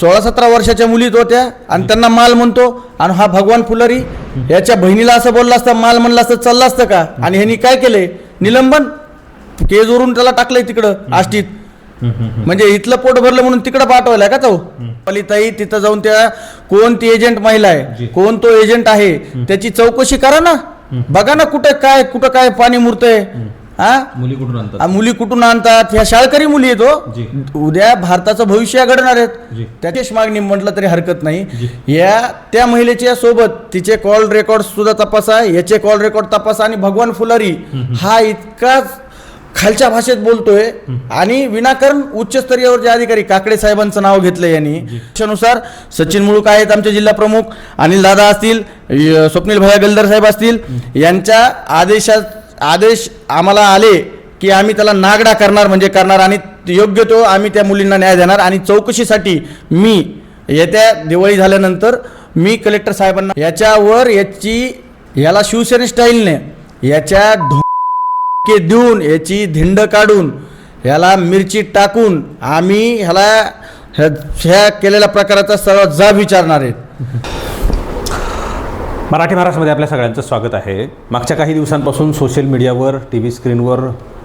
सोळा सतरा वर्षाच्या मुलीत होत्या आणि त्यांना माल म्हणतो आणि हा भगवान फुलारी याच्या बहिणीला असं बोललं असतं माल म्हणलं असतं चाललं असतं का? आणि ह्यांनी काय केलंय निलंबन केज वरून त्याला टाकलंय तिकडं आष्टीत. म्हणजे इथलं पोट भरलं म्हणून तिकडं पाठवायला का तो? ताई तिथं जाऊन त्या कोण ती एजंट महिला आहे? कोण तो एजंट आहे? त्याची चौकशी करा ना. बघा ना कुठं काय कुठं काय पाणी मुरतंय. मुली कुठून आणतात? मुली कुठून आणतात? ह्या शाळकरी मुली जी. येतो उद्या भारताचं भविष्य घडणार जी. आहेत त्याचीच मागणी म्हटलं तरी हरकत. नाही. या त्या महिलेच्या सोबत तिचे कॉल रेकॉर्ड सुद्धा तपासा याचे कॉल रेकॉर्ड तपासा आणि भगवान फुलारी हा इतकाच खालच्या भाषेत बोलतोय. आणि विनाकारण उच्चस्तरीयवर जे अधिकारी काकडे साहेबांचं नाव घेतलं यांनी. त्यानुसार सचिन मुळूक आहेत आमचे जिल्हा प्रमुख अनिल दादा असतील स्वप्नील भैया गलदर साहेब असतील यांच्या आदेशात आदेश आम्हाला आले की आम्ही त्याला नागडा करणार म्हणजे करणार आणि योग्य तो आम्ही त्या मुलींना न्याय देणार आणि चौकशीसाठी मी येत्या दिवाळी झाल्यानंतर मी कलेक्टर साहेबांना याच्यावर याची याला शिवसेने स्टाईलने याच्या के देऊन याची धिंड काढून ह्याला मिरची टाकून आम्ही ह्याला ह्या- ह्या केलेल्या प्रकाराचा सर्व जाब विचारणार आहेत. मराठी महाराष्ट्रामध्ये आपल्या सगळ्यांचं स्वागत आहे. मागच्या काही दिवसांपासून सोशल मीडियावर टी व्ही स्क्रीनवर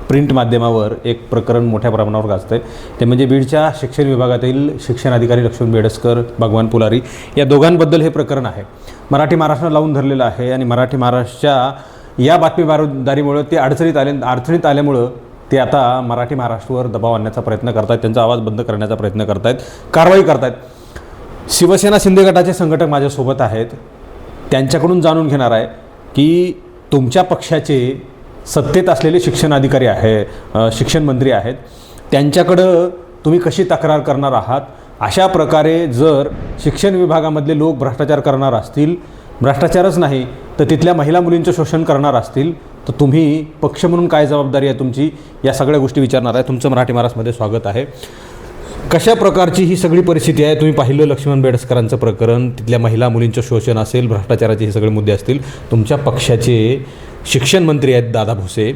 प्रिंट माध्यमावर एक प्रकरण मोठ्या प्रमाणावर गाजतं आहे ते म्हणजे बीडच्या शिक्षण विभागातील शिक्षण अधिकारी लक्ष्मण बेडसकर भगवान पुलारी या दोघांबद्दल हे प्रकरण आहे. मराठी महाराष्ट्र लावून धरलेलं आहे आणि मराठी महाराष्ट्रच्या या बातमीदारीमुळं ते अडचणीत आले अडचणीत आल्यामुळं ते आता मराठी महाराष्ट्रावर दबाव आणण्याचा प्रयत्न करतायत त्यांचा आवाज बंद करण्याचा प्रयत्न करतायत कारवाई करतायत. शिवसेना शिंदे गटाचे संघटक माझ्यासोबत आहेत. त्यांच्याकडून जाणून घेणार आहे की तुमच्या पक्षाचे सत्तेत असलेले शिक्षण अधिकारी आहे शिक्षण मंत्री आहेत त्यांच्याकडं तुम्ही कशी तक्रार करणार आहात? अशा प्रकारे जर शिक्षण विभागामधले लोक भ्रष्टाचार करणार असतील भ्रष्टाचारच नाही तर तिथल्या महिला मुलींचं शोषण करणार असतील तर तुम्ही पक्ष म्हणून काय जबाबदारी आहे तुमची? या सगळ्या गोष्टी विचारणार आहे. तुमचं मराठी महाराष्ट्रामध्ये स्वागत आहे. कशा प्रकारची ही सगळी परिस्थिती आहे? तुम्ही पाहिलं लक्ष्मण बेडसकरांचं प्रकरण तिथल्या महिला मुलींचं शोषण असेल भ्रष्टाचाराचे हे सगळे मुद्दे असतील. तुमच्या पक्षाचे शिक्षण मंत्री आहेत दादा भुसे.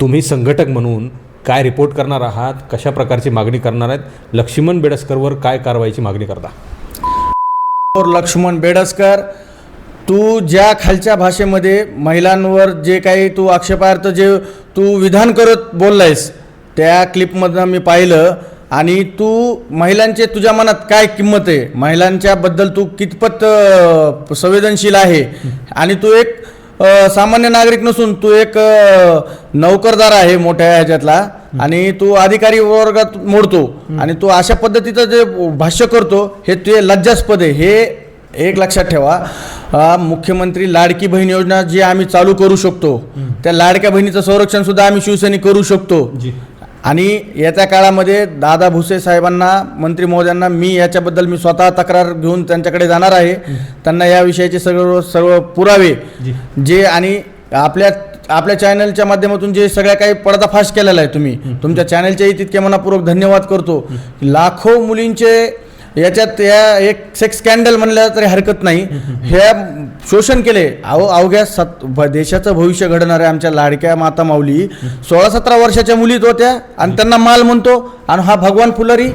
तुम्ही संघटक म्हणून काय रिपोर्ट करणार आहात? कशा प्रकारची मागणी करणार आहेत? लक्ष्मण बेडसकरवर काय कारवाईची मागणी करता? लक्ष्मण बेडसकर तू ज्या खालच्या भाषेमध्ये महिलांवर जे काही तू आक्षेपार्थ जे तू विधान करत बोललायस त्या क्लिपमधनं मी पाहिलं. आणि तू महिलांचे तुझ्या मनात काय किंमत आहे? महिलांच्या बद्दल तू कितपत संवेदनशील आहे? आणि तू एक सामान्य नागरिक नसून तू एक नोकरदार आहे मोठ्या ह्याच्यातला आणि तू अधिकारी वर्गात मोडतो आणि तू अशा पद्धतीचं जे भाष्य करतो हे तुझे लज्जास्पद आहे. हे एक लक्षात ठेवा. मुख्यमंत्री लाडकी बहीण योजना जी आम्ही चालू करू शकतो त्या लाडक्या बहिणीचं संरक्षण सुद्धा आम्ही शिवसैनिक करू शकतो. आणि येत्या काळामध्ये दादा भुसे साहेबांना मंत्री महोदयांना मी याच्याबद्दल मी स्वतः तक्रार घेऊन त्यांच्याकडे जाणार आहे. त्यांना या विषयाचे सर्व सर्व पुरावे जी. आणि आपल्या आपल्या चॅनलच्या माध्यमातून जे सगळ्या काही पडदाफाश केलेला आहे तुम्ही. तुमच्या चॅनलचेही तितके मनापूर्वक धन्यवाद करतो. लाखो मुलींचे याच्यात या एक सेक्स स्कॅन्डल म्हणलं तरी हरकत नाही. हे शोषण केले. अहो अवघ्या सत देशाचं भविष्य घडणाऱ्या आमच्या लाडक्या माता माऊली. सोळा सतरा वर्षाच्या मुलीत होत्या आणि त्यांना माल म्हणतो आणि हा भगवान फुलारी.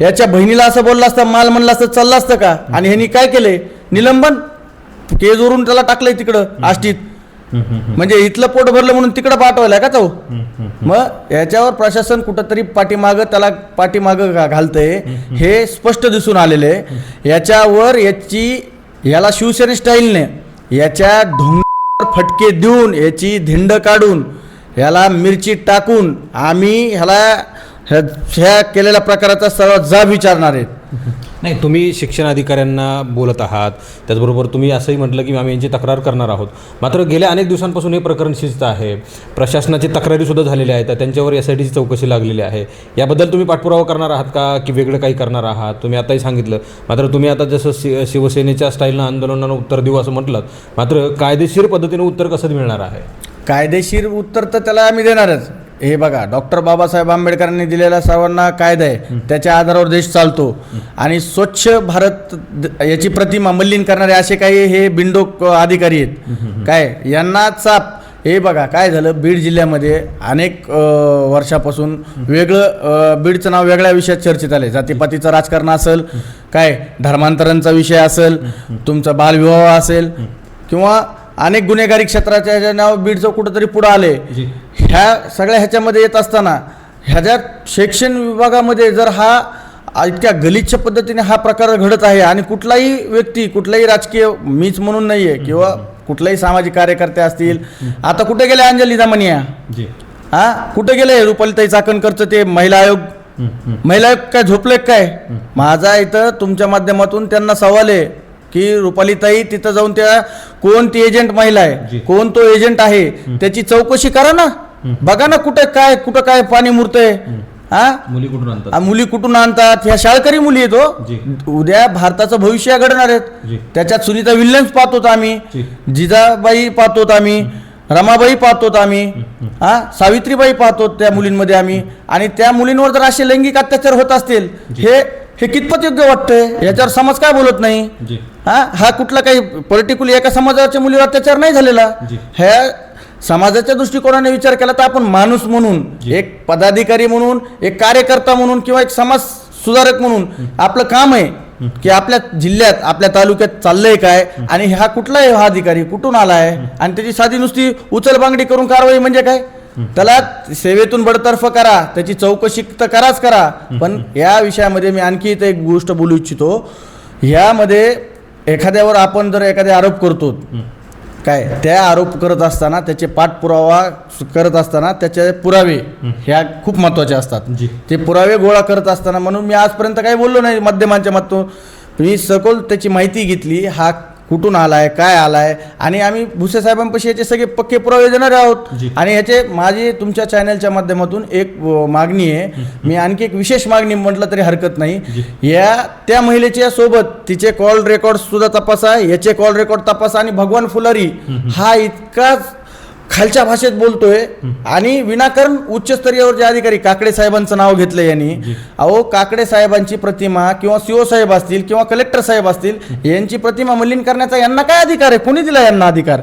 याच्या बहिणीला असं बोललं असतं माल म्हणलं असतं चाललं असतं का? आणि ह्यांनी काय केले? निलंबन. केज वरून त्याला टाकलंय तिकडं आष्टीत. म्हणजे इथलं पोट भरलं म्हणून तिकडं पाठवायला का तो? मग याच्यावर प्रशासन कुठंतरी पाठीमागं त्याला पाठीमागं घालतंय. हे स्पष्ट दिसून आलेले याच्यावर याची याला शिवसेने स्टाईलने याच्या ढोंग फटके देऊन याची धिंड काढून ह्याला मिरची टाकून आम्ही ह्याला ह्या ह्या केलेल्या प्रकाराचा सर्व जाब विचारणार आहेत. नाही तुम्ही शिक्षण अधिकाऱ्यांना बोलत आहात त्याचबरोबर तुम्ही असंही म्हटलं की आम्ही यांची तक्रार करणार आहोत. मात्र गेल्या अनेक दिवसांपासून हे प्रकरण शिस्त आहे. प्रशासनाची तक्रारीसुद्धा झालेल्या आहेत त्यांच्यावर एस आय टीची चौकशी लागलेली आहे. याबद्दल तुम्ही पाठपुरावा करणार आहात का की वेगळं काही करणार आहात? तुम्ही आताही सांगितलं. मात्र तुम्ही आता जसं शि शिवसेनेच्या स्टाईलनं आंदोलनानं उत्तर देऊ असं म्हटलं मात्र कायदेशीर पद्धतीनं उत्तर कसं मिळणार आहे? कायदेशीर उत्तर तर त्याला आम्ही देणारच. हे बघा डॉक्टर बाबासाहेब आंबेडकरांनी दिलेला सर्वांना कायदा आहे. त्याच्या आधारावर देश चालतो. आणि स्वच्छ भारत याची प्रतिमा मल्लीन करणारे असे काही हे बिंडोक अधिकारी आहेत. काय? यांना चाप. हे बघा काय झालं? बीड जिल्ह्यामध्ये अनेक वर्षापासून वेगळं बीडचं नाव वेगळ्या विषयात चर्चेत आले जातीपातीचं राजकारण असेल काय? धर्मांतरांचा विषय असेल तुमचा बालविवाह असेल किंवा अनेक गुन्हेगारी क्षेत्राच्या ह्याच्या नाव बीडचं कुठंतरी पुढं आले. ह्या सगळ्या ह्याच्यामध्ये येत असताना ह्याच्यात शिक्षण विभागामध्ये जर हा इतक्या गलिच्छ पद्धतीने हा प्रकार घडत आहे आणि कुठलाही व्यक्ती कुठलाही राजकीय मीच म्हणून नाही आहे किंवा कुठलाही सामाजिक कार्यकर्ते असतील. आता कुठे गेले अंजली दामनिया हा? कुठे गेले? रुपालीताई चाकणकरचं ते महिला आयोग? महिला आयोग काय झोपले काय? माझा इथं तुमच्या माध्यमातून त्यांना सवाल आहे. की रुपालीताई तिथं जाऊन त्या कोण ती एजंट महिला. आहे? कोण तो एजंट आहे? त्याची चौकशी करा ना. बघा ना कुठे काय कुठं काय पाणी मुरतंय. हा? मुली कुठून आणतात? मुली कुठून आणतात? ह्या शाळकरी मुली. येतो उद्या भारताचं भविष्य घडणार. आहेत. त्याच्यात सुनीता विल्यम्स पाहतोत आम्ही. जिजाबाई पाहतोत आम्ही. रमाबाई पाहतोत आम्ही. हा? सावित्रीबाई पाहतो त्या मुलींमध्ये आम्ही. आणि त्या मुलींवर जर असे लैंगिक अत्याचार होत असतील हे हे कितपत योग्य वाटतंय? याच्यावर समाज काय बोलत नाही? हा? हा कुठला काही पॉलिटिकली एका समाजाच्या मुलीवर अत्याचार नाही झालेला. ह्या समाजाच्या दृष्टिकोनाने विचार केला तर आपण माणूस म्हणून. एक पदाधिकारी म्हणून एक कार्यकर्ता म्हणून किंवा एक समाज सुधारक म्हणून आपलं काम आहे की आपल्या जिल्ह्यात आपल्या तालुक्यात चाललंय काय? आणि हा कुठला आहे हा अधिकारी कुठून आलाय? आणि त्याची साधी नुसती उचलबांगडी करून कारवाई म्हणजे काय? त्याला सेवेतून बडतर्फ करा त्याची चौकशी तर कराच करा. पण या विषयामध्ये मी आणखी इथं एक गोष्ट बोलू इच्छितो. ह्यामध्ये एखाद्यावर आपण जर एखादे आरोप करतो काय त्या आरोप करत असताना त्याचे पाठपुरावा करत असताना त्याचे पुरावे ह्या खूप महत्त्वाचे असतात. ते पुरावे गोळा करत असताना म्हणून मी आजपर्यंत काही बोललो नाही माध्यमांच्या माध्यमातून. मी सखोल त्याची माहिती घेतली हा कुठून आलाय काय आलाय? आणि आम्ही भुसे साहेबांपाशी याचे सगळे पक्के पुरावे देणार आहोत. आणि याचे माझी तुमच्या चॅनलच्या माध्यमातून एक मागणी आहे. मी आणखी एक विशेष मागणी म्हटलं तरी हरकत नाही. या त्या महिलेच्या सोबत तिचे कॉल रेकॉर्ड सुद्धा तपासा याचे कॉल रेकॉर्ड तपासा आणि भगवान फुलारी हा इतकाच खालच्या भाषेत बोलतोय. आणि विनाकारण उच्चस्तरीयवर जे अधिकारी काकडे साहेबांचं नाव घेतलं यांनी अहो काकडे साहेबांची प्रतिमा किंवा सीओ साहेब असतील किंवा कलेक्टर साहेब असतील यांची प्रतिमा मलिन करण्याचा यांना काय अधिकार आहे? कोणी दिला यांना अधिकार?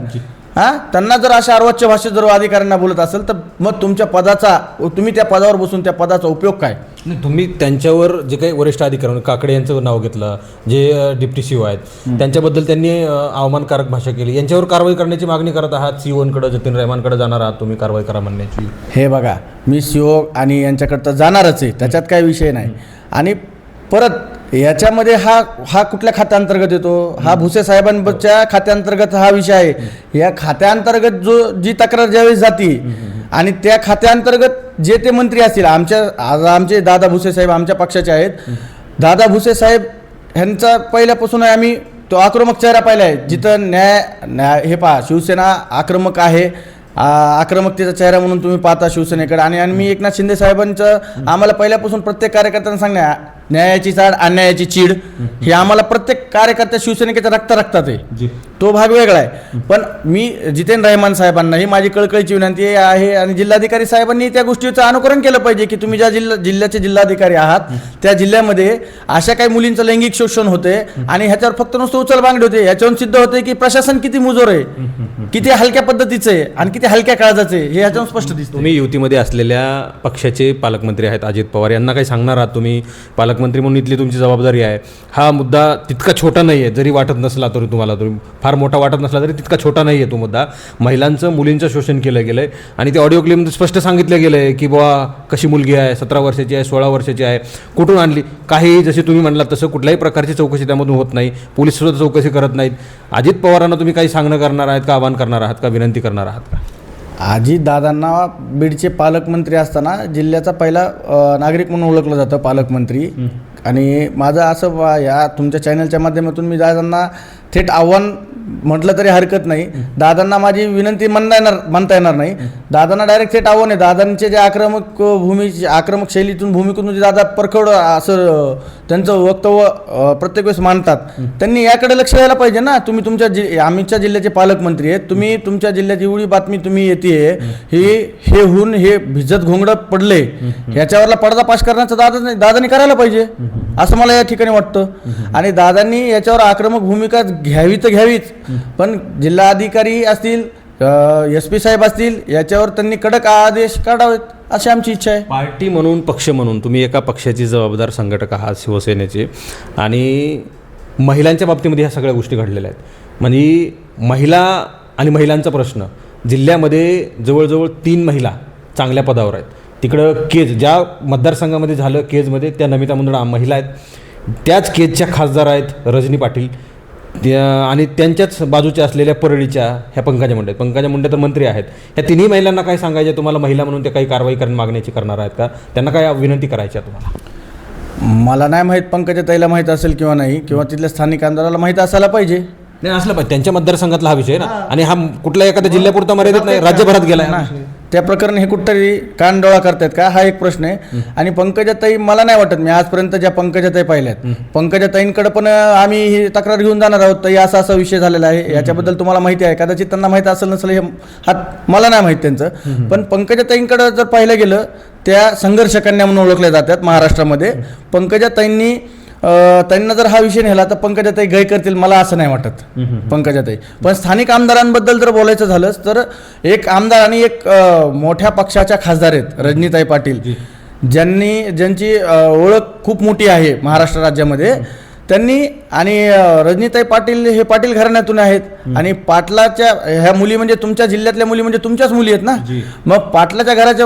हा? त्यांना जर अशा अर्वाच्य भाषेत जर अधिकाऱ्यांना बोलत असेल तर मग तुमच्या पदाचा तुम्ही त्या पदावर बसून त्या पदाचा उपयोग काय? नाही तुम्ही त्यांच्यावर जे काही वरिष्ठ अधिकारी काकडे यांचं नाव घेतलं जे डिप्टी सीओ आहेत त्यांच्याबद्दल त्यांनी अवमानकारक भाषा केली. यांच्यावर कारवाई करण्याची मागणी करत आहात सीओनकडे जतीन रहमानकडे जाणार आहात तुम्ही कारवाई करा म्हणण्याची? हे बघा मी सीओ आणि यांच्याकडं तर जाणारच आहे त्याच्यात काही विषय नाही. आणि परत याच्यामध्ये हा हा कुठल्या खात्याअंतर्गत येतो? हा भुसे साहेबांच्या खात्याअंतर्गत हा विषय आहे. या खात्याअंतर्गत जो जी तक्रार ज्यावेळेस जाती आणि त्या खात्याअंतर्गत जे ते मंत्री असतील आमच्या आज आमचे दादा भुसे साहेब आमच्या पक्षाचे आहेत. दादा भुसे साहेब ह्यांचा पहिल्यापासून आम्ही तो आक्रमक चेहरा पाहिला आहे. जिथं न्याय न्याय हे पहा शिवसेना आक्रमक आहे. आक्रमकतेचा चेहरा म्हणून तुम्ही पाहता शिवसेनेकडे. आणि आणि मी एकनाथ शिंदे साहेबांचं आम्हाला पहिल्यापासून प्रत्येक कार्यकर्त्यांना सांगण्या न्यायाची चाड अन्यायाची चीड हे आम्हाला प्रत्येक कार्यकर्त्या शिवसैनिकाच्या रक्त रक्तात आहे. जी. तो भाग वेगळा आहे. पण मी जितेंद्र रहमान साहेबांना ही माझी कळकळीची विनंती आहे आणि जिल्हाधिकारी साहेबांनी त्या गोष्टीचं अनुकरण केलं पाहिजे की तुम्ही ज्या जिल्हा जिल्ह्याचे जिल्हाधिकारी आहात त्या जिल्ह्यामध्ये अशा काही मुलींचं लैंगिक शोषण होते आणि ह्याच्यावर फक्त नुसतं उचल बांगडी होते. याच्यावरून सिद्ध होते की प्रशासन किती मुजोर आहे किती हलक्या पद्धतीचं आहे आणि किती हलक्या काळजाचं आहे हे ह्याच्यावरून स्पष्ट दिसतं तुम्ही युतीमध्ये असलेल्या पक्षाचे पालकमंत्री आहेत अजित पवार. यांना काही सांगणार आहात तुम्ही? पालकमंत्री म्हणून इथली तुमची जबाबदारी आहे. हा मुद्दा तितका छोटा नाही आहे जरी वाटत नसला तरी तुम्हाला तरी फार मोठा वाटत नसला तरी तितका छोटा नाही आहे तो मुद्दा. महिलांचं मुलींचं शोषण केलं गेलं आहे आणि ते ऑडिओ क्लिपमध्ये स्पष्ट सांगितलं गेलं आहे की बुवा कशी मुलगी आहे सतरा वर्षाची आहे सोळा वर्षाची आहे कुठून आणली? काही जसे तुम्ही म्हणलात तसं कुठल्याही प्रकारची चौकशी त्यामधून होत नाही. पोलीस सुद्धा चौकशी करत नाहीत. अजित पवारांना तुम्ही काही सांगणं करणार आहात का आवाहन करणार आहात का विनंती करणार आहात का? अजित दादांना बीडचे पालकमंत्री असताना जिल्ह्याचा पहिला नागरिक म्हणून ओळखलं जातं पालकमंत्री. आणि माझं असं या तुमच्या चॅनलच्या माध्यमातून मी दादांना थेट आव्हान म्हटलं तरी हरकत नाही. दादांना माझी विनंती म्हणता येणार म्हणता येणार नाही. दादांना डायरेक्ट थेट आव्हान आहे. दादांचे जे आक्रमक भूमी आक्रमक शैलीतून भूमिकेतून जे दादा परखड असं त्यांचं वक्तव्य प्रत्येक वेळेस मांडतात त्यांनी याकडे लक्ष द्यायला पाहिजे ना. तुम्ही तुमच्या जि आमच्या जिल्ह्याचे पालकमंत्री आहेत. तुम्ही तुमच्या जिल्ह्यात एवढी बातमी तुम्ही येते हे हे होऊन हे भिजत घोंगडत पडले. ह्याच्यावरला पडदा पास करण्याचं दादा दादानी करायला पाहिजे. असं मला या ठिकाणी वाटतं. आणि दादांनी याच्यावर आक्रमक भूमिका घ्यावी तर घ्यावीच. पण जिल्हाधिकारी असतील एस पी साहेब असतील याच्यावर त्यांनी कडक आदेश काढावेत अशी आमची इच्छा आहे. पार्टी म्हणून पक्ष म्हणून तुम्ही एका पक्षाची जबाबदार संघटक आहात शिवसेनेचे. आणि महिलांच्या बाबतीमध्ये ह्या सगळ्या गोष्टी घडलेल्या आहेत. म्हणजे महिला आणि महिलांचा प्रश्न. जिल्ह्यामध्ये जवळजवळ तीन महिला चांगल्या पदावर आहेत. तिकडं केज ज्या मतदारसंघामध्ये झालं केजमध्ये त्या नमिता मुंदडा महिला आहेत. त्याच केजच्या खासदार आहेत रजनी पाटील. त्या आणि त्यांच्याच बाजूच्या असलेल्या परळीच्या ह्या पंकजा मुंडे. पंकजा मुंडे तर मंत्री आहेत. ह्या तिन्ही महिलांना काय सांगायचे तुम्हाला? महिला म्हणून ते काही कारवाई करून मागण्याची करणार आहेत का? त्यांना काय विनंती करायची तुम्हाला? मला नाही माहीत पंकजा ताईला माहीत असेल किंवा नाही किंवा तिथल्या स्थानिक आमदाराला माहीत असायला पाहिजे. नाही असलं पाहिजे. त्यांच्या मतदारसंघातला हा विषय ना. आणि हा कुठल्या एखाद्या जिल्ह्यापुरता मर्यादित नाही. राज्यभरात गेलाय. ना त्या प्रकरणी हे कुठतरी कानडोळा करतायत का? हा एक प्रश्न आहे. आणि पंकजाताई मला नाही वाटत मी आजपर्यंत ज्या पंकजाताई पाहिल्यात पंकजाताईंकडे पण आम्ही ही तक्रार घेऊन जाणार आहोत ताई असा असा विषय झालेला आहे. याच्याबद्दल तुम्हाला माहिती आहे. कदाचित त्यांना माहिती असेल नसेल हे हा मला नाही माहीत त्यांचं. पण पंकजाताईंकडे जर पाहिलं गेलं त्या संघर्ष कन्या म्हणून ओळखल्या जातात महाराष्ट्रामध्ये. पंकजाताईंनी त्यांना जर हा विषय नेला तर पंकजाताई गय करतील मला असं नाही वाटत. पंकजाताई. पण स्थानिक आमदारांबद्दल जर बोलायचं झालंच तर एक आमदार आणि एक मोठ्या पक्षाच्या खासदार आहेत रजनीताई पाटील. ज्यांनी ज्यांची ओळख खूप मोठी आहे महाराष्ट्र राज्यामध्ये. त्यांनी आणि रजनीताई पाटील हे पाटील घराण्यातून आहेत. आणि पाटलाच्या ह्या मुली म्हणजे तुमच्या जिल्ह्यातल्या मुली म्हणजे तुमच्याच मुली आहेत ना? मग पाटलाच्या घराच्या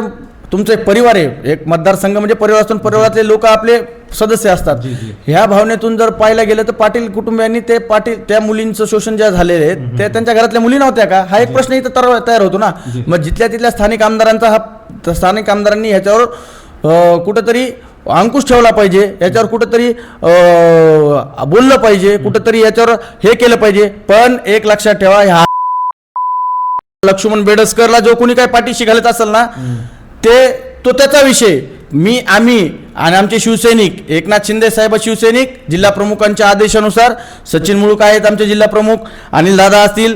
तुमचं एक परिवार आहे. एक मतदारसंघ म्हणजे परिवार असून परिवारातले लोक आपले सदस्य असतात. ह्या भावनेतून जर पाहायला गेलं तर पाटील कुटुंबियांनी ते पाटील त्या मुलींचं शोषण ज्या झालेले आहेत ते त्यांच्या घरातल्या मुली नव्हत्या का? हा एक प्रश्न इथं तर तयार होतो ना? मग जिथल्या तिथल्या स्थानिक आमदारांचा हा स्थानिक आमदारांनी ह्याच्यावर कुठंतरी अंकुश ठेवला पाहिजे याच्यावर कुठंतरी बोललं पाहिजे कुठंतरी याच्यावर हे केलं पाहिजे. पण एक लक्षात ठेवा ह्या लक्ष्मण बेडसकरला जो कोणी काय पाठीशी घालत असेल ना ते तो त्याचा विषय. मी आम्ही आणि आमचे शिवसैनिक एकनाथ शिंदे साहेब शिवसैनिक जिल्हा प्रमुखांच्या आदेशानुसार सचिन मुळूक आहेत आमचे जिल्हा प्रमुख अनिल दादा असतील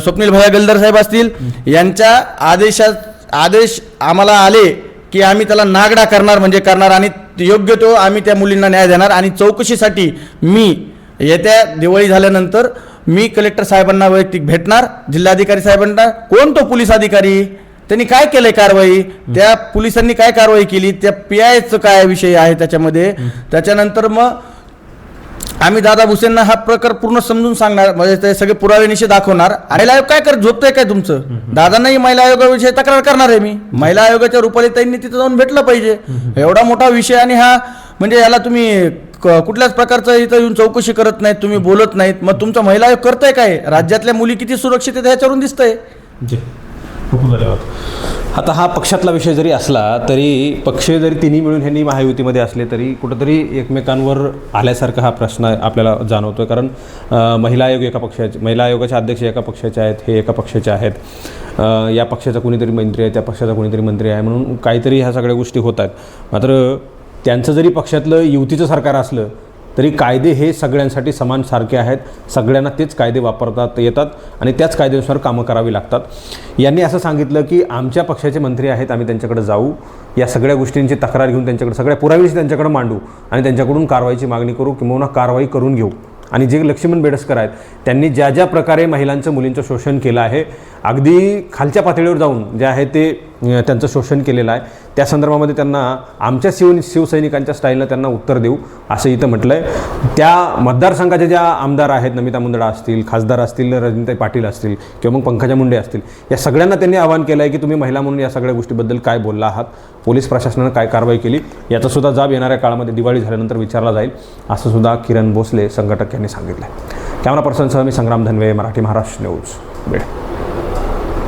स्वप्नील भैया गलदर साहेब असतील यांच्या आदेशात आदेश आम्हाला आले की आम्ही त्याला नागडा करणार म्हणजे करणार आणि योग्य तो आम्ही त्या मुलींना न्याय देणार आणि चौकशीसाठी मी येत्या दिवाळी झाल्यानंतर मी कलेक्टर साहेबांना वैयक्तिक भेटणार जिल्हाधिकारी साहेबांना कोण तो पोलीस अधिकारी? त्यांनी काय केलंय कारवाई? त्या पोलिसांनी काय कारवाई केली? त्या पी आयचं काय विषय आहे त्याच्यामध्ये? त्याच्यानंतर मग आम्ही दादा भुसेंना हा प्रकार पूर्ण समजून सांगणार म्हणजे ते सगळे पुरावे निषेध दाखवणार. महिला आयोग काय कर झोपतंय काय तुमचं? दादांनाही महिला आयोगाविषयी तक्रार करणार आहे मी. महिला आयोगाच्या रुपालीताईंनी तिथं जाऊन भेटलं पाहिजे. एवढा मोठा विषय आणि हा म्हणजे याला तुम्ही कुठल्याच प्रकारचं इथं येऊन चौकशी करत नाहीत तुम्ही बोलत नाहीत. मग तुमचा महिला आयोग करताय काय? राज्यातल्या मुली किती सुरक्षित आहेत ह्याच्यावरून दिसतंय. जी. खूप धन्यवाद आता हा पक्षातला विषय जरी असला तरी पक्ष जरी तिन्ही मिळून ह्यांनी महायुतीमध्ये असले तरी कुठंतरी एकमेकांवर आल्यासारखा हा प्रश्न आपल्याला जाणवतो आहे कारण महिला आयोग एका पक्षाचे महिला आयोगाचे अध्यक्ष एका पक्षाचे आहेत हे एका पक्षाचे आहेत. या पक्षाचा कुणीतरी मंत्री आहे त्या पक्षाचा कुणीतरी मंत्री आहे म्हणून काहीतरी ह्या सगळ्या गोष्टी होत आहेत. मात्र त्यांचं जरी पक्षातलं युतीचं सरकार असलं तरी कायदे हे सगळ्यांसाठी समान सारखे आहेत. सगळ्यांना तेच कायदे वापरतात येतात आणि त्याच कायद्यानुसार कामं करावी लागतात. यांनी असं सांगितलं की आमच्या पक्षाचे मंत्री आहेत आम्ही त्यांच्याकडे जाऊ. या सगळ्या गोष्टींची तक्रार घेऊन त्यांच्याकडे सगळ्या पुराव्याची त्यांच्याकडे मांडू आणि त्यांच्याकडून कारवाईची मागणी करू किंवा कारवाई करून घेऊ. आणि जे लक्ष्मण बेडसकर आहेत त्यांनी ज्या ज्या प्रकारे महिलांचं मुलींचं शोषण केलं आहे अगदी खालच्या पातळीवर जाऊन जे आहे ते त्यांचं शोषण केलेलं आहे. त्या संदर्भामध्ये त्यांना आमच्या शिव शिवसैनिकांच्या स्टाईलनं त्यांना उत्तर देऊ असं इथं म्हटलं आहे त्या मतदारसंघाच्या ज्या आमदार आहेत नमिता मुंदडा असतील खासदार असतील रजनीताई पाटील असतील किंवा मग पंकजा मुंडे असतील या सगळ्यांना त्यांनी आवाहन केलं आहे की तुम्ही महिला म्हणून या सगळ्या गोष्टीबद्दल काय बोलला आहात? पोलीस प्रशासनानं काय कारवाई केली? याचा सुद्धा जाब येणाऱ्या काळामध्ये दिवाळी झाल्यानंतर विचारला जाईल असं सुद्धा किरण भोसले संघटक यांनी सांगितलं आहे कॅमेरा पर्सनसह मी संग्राम धनवे मराठी महाराष्ट्र न्यूज बीड.